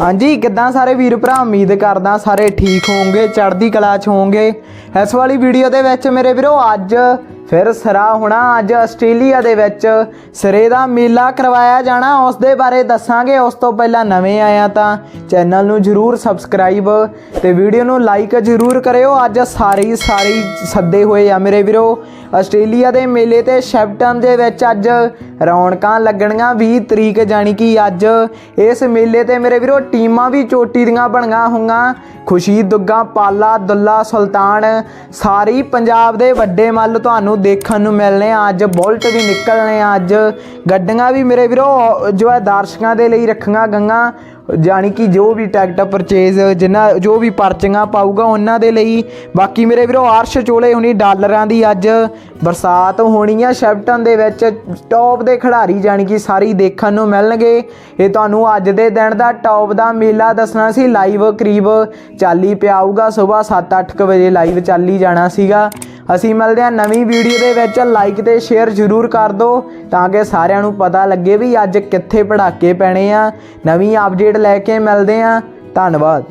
ਹਾਂਜੀ, ਕਿੱਦਾਂ ਸਾਰੇ ਵੀਰ ਭਰਾ? ਉਮੀਦ ਕਰਦਾ ਸਾਰੇ ਠੀਕ ਹੋਵੋਗੇ, ਚੜ੍ਹਦੀ ਕਲਾ ਚ ਹੋਵੋਗੇ। ਇਸ ਵਾਲੀ ਵੀਡੀਓ ਦੇ ਵਿੱਚ ਮੇਰੇ ਵੀਰੋ, ਅੱਜ ਫਿਰ ਸਰਾ ਹੋਣਾ, ਅੱਜ ਆਸਟ੍ਰੇਲੀਆ ਦੇ ਵਿੱਚ ਸਿਰੇ ਦਾ ਮੇਲਾ ਕਰਵਾਇਆ ਜਾਣਾ। ਉਸ ਦੇ ਬਾਰੇ ਦੱਸਾਂਗੇ। ਉਸ ਤੋਂ ਪਹਿਲਾਂ ਨਵੇਂ ਆਇਆ ਤਾਂ ਚੈਨਲ ਨੂੰ ਜਰੂਰ ਸਬਸਕ੍ਰਾਈਬ ਤੇ ਵੀਡੀਓ ਨੂੰ ਲਾਈਕ ਜਰੂਰ ਕਰਿਓ। ਅੱਜ ਸਾਰੀ ਸਾਰੀ ਸੱਦੇ ਹੋਏ ਆ ਮੇਰੇ ਵੀਰੋ। ਆਸਟ੍ਰੇਲੀਆ ਦੇ ਮੇਲੇ ਤੇ ਸ਼ੈਪਟਨ ਦੇ ਵਿੱਚ ਅੱਜ ਰੌਣਕਾਂ ਲੱਗਣੀਆਂ 20 ਤਰੀਕ, ਜਾਣੀ ਕਿ ਅੱਜ। ਇਸ ਮੇਲੇ ਤੇ ਮੇਰੇ ਵੀਰੋ, ਟੀਮਾਂ ਵੀ ਚੋਟੀ ਦੀਆਂ ਬਣੀਆਂ ਹੋਈਆਂ। ਖੁਸ਼ੀ, ਦੁੱਗਾ, ਪਾਲਾ, ਦੁੱਲਾ, ਸੁਲਤਾਨ, ਸਾਰੀ ਪੰਜਾਬ ਦੇ ਵੱਡੇ ਮੱਲ ਤੁਹਾਨੂੰ ਦੇਖਣ ਨੂੰ ਮਿਲਨੇ ਆ। ਅੱਜ ਬੁਲਟ ਵੀ ਨਿਕਲਨੇ ਆ ਅੱਜ। ਗੱਡੀਆਂ ਵੀ ਮੇਰੇ ਵੀਰੋ, ਜੋ ਹੈ ਦਰਸ਼ਕਾਂ ਦੇ ਲਈ ਰੱਖੀਆਂ ਗਈਆਂ। ਜਾਣੀ ਕਿ ਜੋ ਵੀ ਟਿਕਟ ਪਰਚੇਜ਼ ਜਿਨ੍ਹਾਂ ਜੋ ਵੀ ਪਰਚੀਆਂ ਪਾਊਗਾ, ਉਹਨਾਂ ਦੇ ਲਈ। ਬਾਕੀ ਮੇਰੇ ਵੀਰੋ, ਅਰਸ਼ ਚੋਲੇ ਹੁਣੀ ਡਾਲਰਾਂ ਦੀ ਅੱਜ ਬਰਸਾਤ ਹੋਣੀ ਆ ਸ਼ੈਪਟਨ ਦੇ ਵਿੱਚ। ਟੌਪ ਦੇ ਖਿਡਾਰੀ ਜਾਣੀ ਕਿ ਸਾਰੀ ਦੇਖਣ ਨੂੰ ਮਿਲਣਗੇ। ਇਹ ਤੁਹਾਨੂੰ ਅੱਜ ਦੇ ਦਿਨ ਦਾ ਟੌਪ ਦਾ ਮੇਲਾ ਦੱਸਣਾ ਸੀ। ਲਾਈਵ ਕਰੀਬ ਚਾਲੀ ਪਿਆ ਆਊਗਾ ਸਵੇਰ 7-8 ਵਜੇ ਲਾਈਵ ਚੱਲੀ ਜਾਣਾ ਸੀਗਾ। ਅਸੀਂ ਮਿਲਦੇ ਹਾਂ ਨਵੀਂ ਵੀਡੀਓ ਦੇ ਵਿੱਚ। ਲਾਈਕ ਤੇ ਸ਼ੇਅਰ ਜ਼ਰੂਰ ਕਰ ਦਿਓ ਤਾਂ ਕਿ ਸਾਰਿਆਂ ਨੂੰ ਪਤਾ ਲੱਗੇ ਵੀ ਅੱਜ ਕਿੱਥੇ ਪੜਾਕੇ ਪੈਣੇ ਆ। ਨਵੀਂ ਅਪਡੇਟ ਲੈ ਕੇ ਮਿਲਦੇ ਹਾਂ। ਧੰਨਵਾਦ।